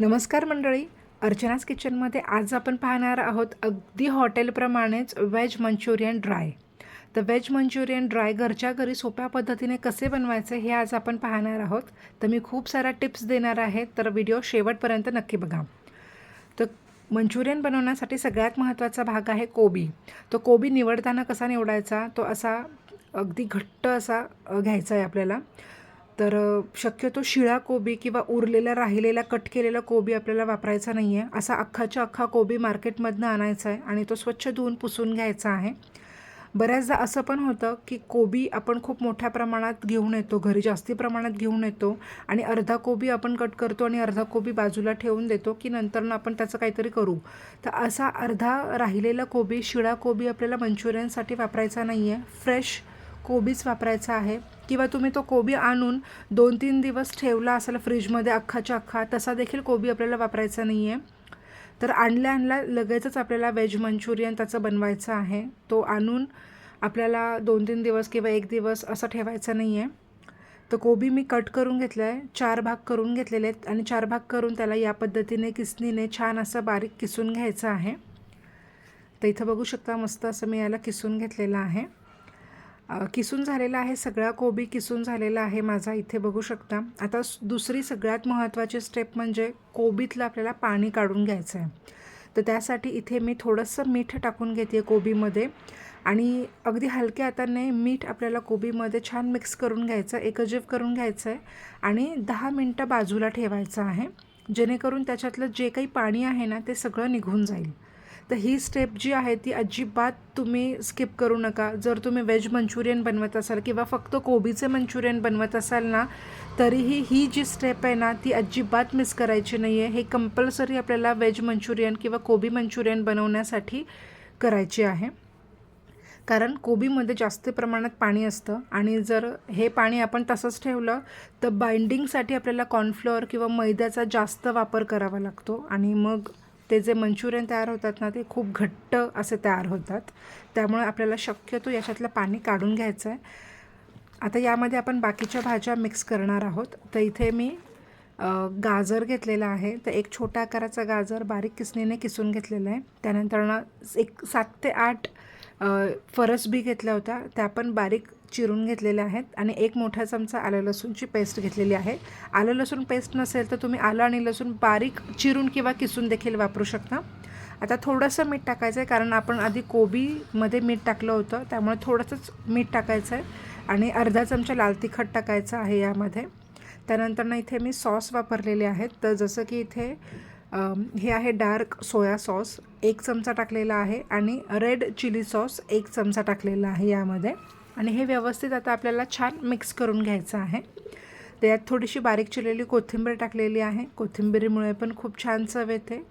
नमस्कार मंडळी. अर्चनाज किचनमध्ये आज आपण पाहणार आहोत अगदी हॉटेलप्रमाणेच व्हेज मंचुरियन ड्राय. तर व्हेज मंचुरियन ड्राय घरच्या घरी सोप्या पद्धतीने कसे बनवायचे हे आज आपण पाहणार आहोत. तर मी खूप साऱ्या टिप्स देणार आहे तर व्हिडिओ शेवटपर्यंत नक्की बघा. तर मंचुरियन बनवण्यासाठी सगळ्यात महत्त्वाचा भाग आहे कोबी. तो कोबी निवडताना कसा निवडायचा? तो असा अगदी घट्ट असा घ्यायचा आहे आपल्याला. तर शक्यतो शिळा कोबी किंवा उरलेला राहिलेला कट केलेला कोबी आपल्याला वापरायचा नाही आहे असा अख्खाच्या अख्खा कोबी मार्केटमधनं आणायचा आहे आणि तो स्वच्छ धुवून पुसून घ्यायचा आहे. बऱ्याचदा असं पण होतं की कोबी आपण खूप मोठ्या प्रमाणात घेऊन येतो घरी जास्ती प्रमाणात घेऊन येतो आणि अर्धा कोबी आपण कट करतो आणि अर्धा कोबी बाजूला ठेवून देतो की नंतरनं आपण त्याचं काहीतरी करू. तर असा अर्धा राहिलेला कोबी शिळा कोबी आपल्याला मंचुरियनसाठी वापरायचा नाही आहे फ्रेश कोबीच वापरायचा आहे. किंवा तुम्ही तो कोबी आणून दोन तीन दिवस ठेवला असेल फ्रीजमध्ये अख्खाच्या अख्खा तसा देखील कोबी आपल्याला वापरायचा नाही आहे तर आणल्या आणल्या लगेचच आपल्याला व्हेज मंचुरियन त्याचं बनवायचं आहे. तो आणून आपल्याला दोन तीन दिवस किंवा एक दिवस असं ठेवायचं नाही आहे तर कोबी मी कट करून घेतलं आहे चार भाग करून घेतलेले आहेत आणि चार भाग करून त्याला या पद्धतीने किसनीने छान असं बारीक किसून घ्यायचं आहे. तर इथं बघू शकता मस्त असं मी याला किसून घेतलेलं आहे. किसून झालेला आहे सगळा कोबी किसून झालेला आहे माझा इथे बघू शकता. आता दुसरी सगळ्यात महत्त्वाची स्टेप म्हणजे कोबीतलं आपल्याला पाणी काढून घ्यायचं आहे तर त्यासाठी इथे मी थोडंसं मीठ टाकून घेते कोबीमध्ये. आणि अगदी हलक्या हाताने मीठ आपल्याला कोबीमध्ये छान मिक्स करून घ्यायचं एकजीव करून घ्यायचं आहे आणि दहा मिनटं बाजूला ठेवायचं आहे. जेणेकरून त्याच्यातलं जे काही पाणी आहे ना ते सगळं निघून जाईल. तर ही स्टेप जी आहे ती अजिबात तुम्ही स्किप करू नका. जर तुम्ही व्हेज मंचुरियन बनवत असाल किंवा फक्त कोबीचे मंचुरियन बनवत असाल ना तरीही ही जी स्टेप आहे ना ती अजिबात मिस करायची नाही आहे हे कंपल्सरी आपल्याला व्हेज मंचुरियन किंवा कोबी मंचुरियन बनवण्यासाठी करायची आहे. कारण कोबीमध्ये जास्त प्रमाणात पाणी असतं आणि जर हे पाणी आपण तसंच ठेवलं तर बाइंडिंगसाठी आपल्याला कॉर्नफ्लोअर किंवा मैद्याचा जास्त वापर करावा लागतो आणि मग ते जे मंचुरियन तयार होतात ना ते खूप घट्ट असे तयार होतात. त्यामुळे आपल्याला शक्यतो याच्यातलं पाणी काढून घ्यायचं आहे आता यामध्ये आपण बाकीच्या भाज्या मिक्स करणार आहोत. तर इथे मी गाजर घेतलेला आहे. तर एक छोट्या आकाराचा गाजर बारीक किसणीने किसून घेतलेला आहे. त्यानंतर एक सात ते आठ फरसबी घेतल्या होत्या. त्या पण बारीक चिरून घेतलेले आहेत आणि एक मोठा चमचा आलं लसूणची पेस्ट घेतलेली आहे. आलं लसूण पेस्ट नसेल तर तुम्ही आलं आणि लसूण बारीक चिरून किंवा किसून देखील वापरू शकता. आता थोडंसं मीठ टाकायचं आहे कारण आपण आधी कोबीमध्ये मीठ टाकलं होतं त्यामुळे थोडंसंच मीठ टाकायचं आहे आणि अर्धा चमचा लाल तिखट टाकायचं आहे यामध्ये. त्यानंतर ना इथे मी सॉस वापरलेले आहेत. तर जसं की इथे हे आहे डार्क सोया सॉस. एक चमचा टाकलेला आहे आणि रेड चिली सॉस एक चमचा टाकलेला आहे यामध्ये. आणि हे व्यवस्थित आता आपल्याला छान मिक्स करून घ्यायचं आहे. त्यात थोडीशी बारीक चिरलेली कोथिंबीर टाकलेली आहे. कोथिंबीरीमुळे पण खूप छान चव येते.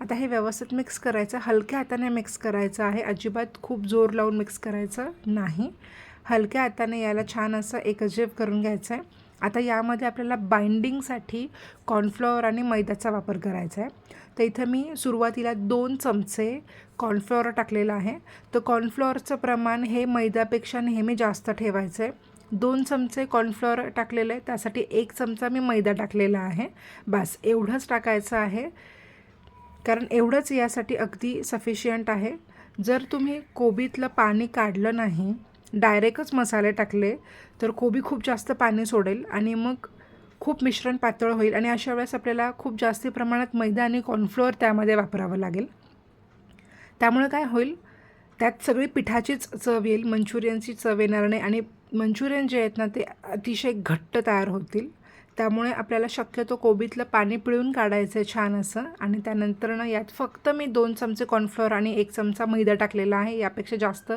आता हे व्यवस्थित मिक्स करायचं. हलक्या हाताने मिक्स करायचं आहे. अजिबात खूप जोर लावून मिक्स करायचं नाही. हलक्या हाताने याला छान असं एकजीव करून घ्यायचं आहे आता यामध्ये आपल्याला बाइंडिंगसाठी कॉर्नफ्लॉवर आणि मैद्याचा वापर करायचा आहे. तर इथं मी सुरुवातीला दोन चमचे कॉर्नफ्लॉवर टाकलेलं आहे. तर कॉर्नफ्लॉवरचं प्रमाण हे मैद्यापेक्षा नेहमी जास्त ठेवायचं आहे. दोन चमचे कॉर्नफ्लॉवर टाकलेलं आहे. त्यासाठी एक चमचा मी मैदा टाकलेला आहे. बस एवढंच टाकायचं आहे. कारण एवढंच यासाठी अगदी सफिशियंट आहे. जर तुम्ही कोबीतलं पाणी काढलं नाही डायरेक्टच मसाले टाकले तर कोबी खूप जास्त पाणी सोडेल आणि मग खूप मिश्रण पातळ होईल आणि अशा वेळेस आपल्याला खूप जास्ती प्रमाणात मैदा आणि कॉर्नफ्लोअर त्यामध्ये वापरावं लागेल. त्यामुळे काय होईल? त्यात सगळी पिठाचीच चव येईल मंचुरियनची चव येणार नाही आणि मंचुरियन जे आहेत ना ते अतिशय घट्ट तयार होतील. त्यामुळे आपल्याला शक्यतो कोबीतलं पाणी पिळून काढायचं आहे छान असं. आणि त्यानंतर ना यात फक्त मी दोन चमचे कॉर्नफ्लोअर आणि एक चमचा मैदा टाकलेला आहे. यापेक्षा जास्त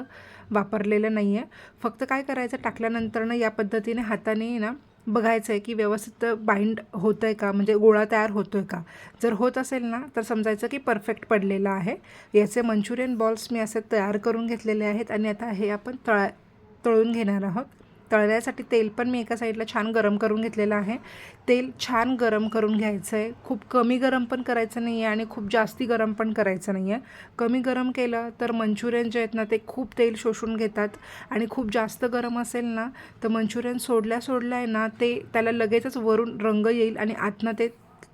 वापरलेलं नाही आहे फक्त काय करायचं टाकल्यानंतर ना या पद्धतीने हाताने ना बघायचं आहे की व्यवस्थित बाइंड होतं आहे का? म्हणजे गोळा तयार होतो आहे का? जर होत असेल ना तर समजायचं की परफेक्ट पडलेलं आहे. याचे मंचुरियन बॉल्स मी असे तयार करून घेतलेले आहेत. आणि आता हे आपण तळा तळून घेणार आहोत. तळण्यासाठी तेल पण मी एका साईडला छान गरम करून घेतलेलं आहे. तेल छान गरम करून घ्यायचं आहे खूप कमी गरम पण करायचं नाही आहे आणि खूप जास्ती गरम पण करायचं नाही आहे कमी गरम केलं तर मंचुरियन जे आहेत ना ते खूप तेल शोषून घेतात आणि खूप जास्त गरम असेल ना तर मंचुरियन सोडल्या सोडल्या आहे ना ते त्याला लगेचच वरून रंग येईल आणि आतनं ते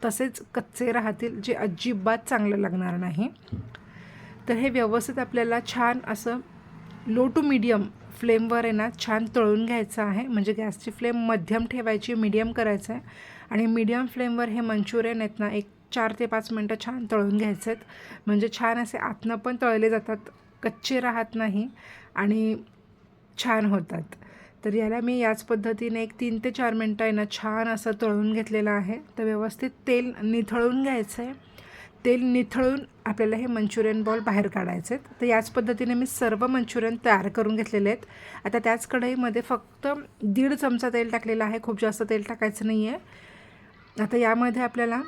तसेच कच्चे राहतील जे अजिबात चांगलं लागणार नाही. तर हे व्यवस्थित आपल्याला छान असं लो टू मीडियम फ्लेमवर आहे ना छान तळून घ्यायचं आहे. म्हणजे गॅसची फ्लेम मध्यम ठेवायची मीडियम करायचं आहे. आणि मीडियम फ्लेमवर हे मंचुरियन आहेत ना एक चार ते पाच मिनटं छान तळून घ्यायचे आहेत. म्हणजे छान असे आतनं पण तळले जातात कच्चे राहत नाही आणि छान होतात. तर याला मी याच पद्धतीने एक तीन ते चार मिनटं आहे ना छान असं तळून घेतलेलं आहे. तर व्यवस्थित तेल निथळून घ्यायचं आहे. तेल निथळून आपल्याला हे मंचुरियन बॉल बाहेर काढायचे आहेत तर याच पद्धतीने मी सर्व मंचुरियन तयार करून घेतलेले आहेत. आता त्याच कढईमध्ये फक्त दीड चमचा तेल टाकलेलं आहे. खूप जास्त तेल टाकायचं नाही आहे आता यामध्ये आपल्याला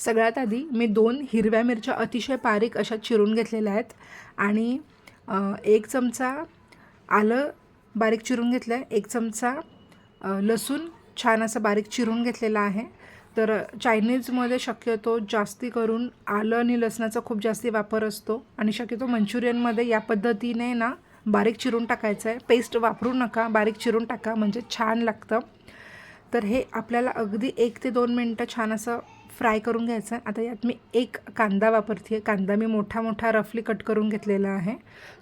सगळ्यात आधी मी दोन हिरव्या मिरच्या अतिशय बारीक अशा चिरून घेतलेल्या आहेत. आणि एक चमचा आलं बारीक चिरून घेतलं आहे एक चमचा लसूण छान असं बारीक चिरून घेतलेला आहे. तर चायनीजमध्ये शक्यतो जास्ती करून आलं आणि लसणाचा खूप जास्ती वापर असतो. आणि शक्यतो मंचुरियनमध्ये या पद्धतीने ना बारीक चिरून टाकायचं आहे. पेस्ट वापरू नका बारीक चिरून टाका म्हणजे छान लागतं. तर हे आपल्याला अगदी एक ते दोन मिनटं छान असं फ्राय करून घ्यायचं आहे. आता यात मी एक कांदा वापरते आहे कांदा मी मोठा मोठा रफली कट करून घेतलेला आहे.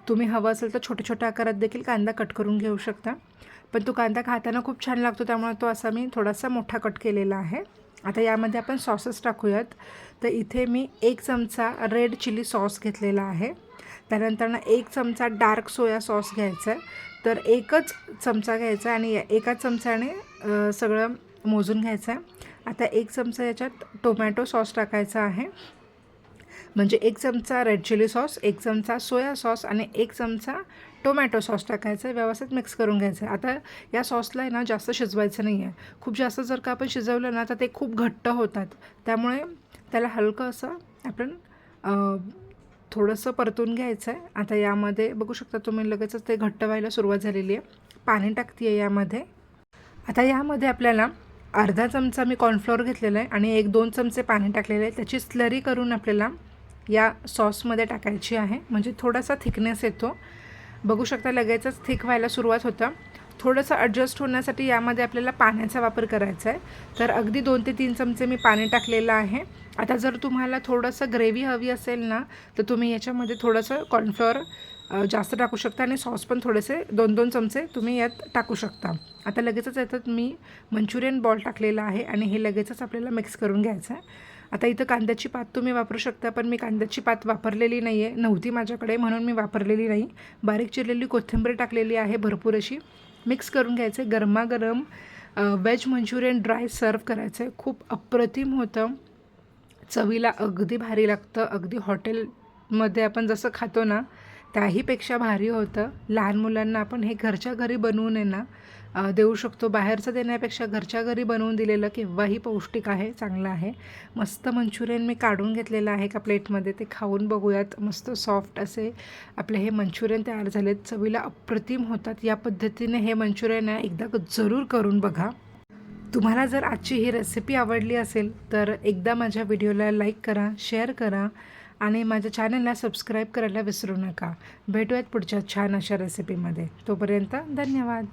तुम्ही हवं असेल तर छोट्या छोट्या आकारात देखील कांदा कट करून घेऊ शकता. पण तो कांदा खाताना खूप छान लागतो त्यामुळे तो असा मी थोडासा मोठा कट केलेला आहे. आता यामध्ये आपण सॉसेस टाकूयात. तर इथे मी एक चमचा रेड चिली सॉस घेतलेला आहे. त्यानंतर ना एक चमचा डार्क सोया सॉस घ्यायचा आहे. तर एकच चमचा घ्यायचा आणि एकाच चमच्याने सगळं मोजून घ्यायचं आहे. आता एक चमचा याच्यात टोमॅटो सॉस टाकायचा आहे. म्हणजे एक चमचा रेड चिली सॉस एक चमचा सोया सॉस आणि एक चमचा टोमॅटो सॉस टाकायचं आहे व्यवस्थित मिक्स करून घ्यायचं. आहे आता या सॉसला आहे ना जास्त शिजवायचं नाही आहे खूप जास्त जर का आपण शिजवलं ना तर ते खूप घट्ट होतात. त्यामुळे त्याला हलकं असं आपण थोडंसं परतून घ्यायचं आहे आता यामध्ये बघू शकता तुम्ही लगेचच ते घट्ट व्हायला सुरुवात झालेली आहे. पाणी टाकते आहे यामध्ये. आता यामध्ये आपल्याला अर्धा चमचा मी कॉर्नफ्लोअर घेतलेला आहे आणि एक दोन चमचे पाणी टाकलेले आहे. त्याची स्लरी करून आपल्याला या सॉसमध्ये टाकायची आहे. म्हणजे थोडासा थिकनेस येतो. बघू शकता लगेचच थिक व्हायला सुरुवात होतं. थोडंसं ॲडजस्ट होण्यासाठी यामध्ये आपल्याला पाण्याचा वापर करायचा आहे. तर अगदी दोन ते तीन चमचे मी पाणी टाकलेलं आहे. आता जर तुम्हाला थोडंसं ग्रेव्ही हवी असेल ना तर तुम्ही याच्यामध्ये थोडंसं कॉर्नफ्लॉवर जास्त टाकू शकता आणि सॉस पण थोडेसे दोन दोन चमचे तुम्ही यात टाकू शकता. आता लगेचच याच्यात मी मंचुरियन बॉल टाकलेला आहे आणि हे लगेचच आपल्याला मिक्स करून घ्यायचं आहे. आता इथं कांद्याची पात तुम्ही वापरू शकता पण मी कांद्याची पात वापरलेली नाही आहे नव्हती माझ्याकडे म्हणून मी वापरलेली नाही. बारीक चिरलेली कोथिंबीर टाकलेली आहे भरपूर अशी. मिक्स करून घ्यायचं आहे. गरमागरम वेज मंचुरियन ड्राय सर्व करायचं आहे. खूप अप्रतिम होतं. चवीला अगदी भारी लागतं. अगदी हॉटेलमध्ये आपण जसं खातो ना त्याहीपेक्षा भारी होतं. लहान मुलांना आपण हे घरच्या घरी बनवून आहे ना देऊ शकतो. बाहेरचं देण्यापेक्षा घरच्या घरी बनवून दिलेलं केव्हाही पौष्टिक आहे चांगलं आहे. मस्त मंचुरियन मी काढून घेतलेलं आहे एका प्लेटमध्ये. ते खाऊन बघूयात. मस्त सॉफ्ट असे आपले हे मंचुरियन तयार झालेत. चवीला अप्रतिम होतात. या पद्धतीने हे मंचुरियन एकदा जरूर करून बघा. तुम्हाला जर आजची ही रेसिपी आवडली असेल तर एकदा माझ्या व्हिडिओला लाईक करा शेअर करा. आणि माझ्या चॅनलला सबस्क्राईब करायला विसरू नका. भेटूयात पुढच्या छान अशा रेसिपीमध्ये तोपर्यंत धन्यवाद.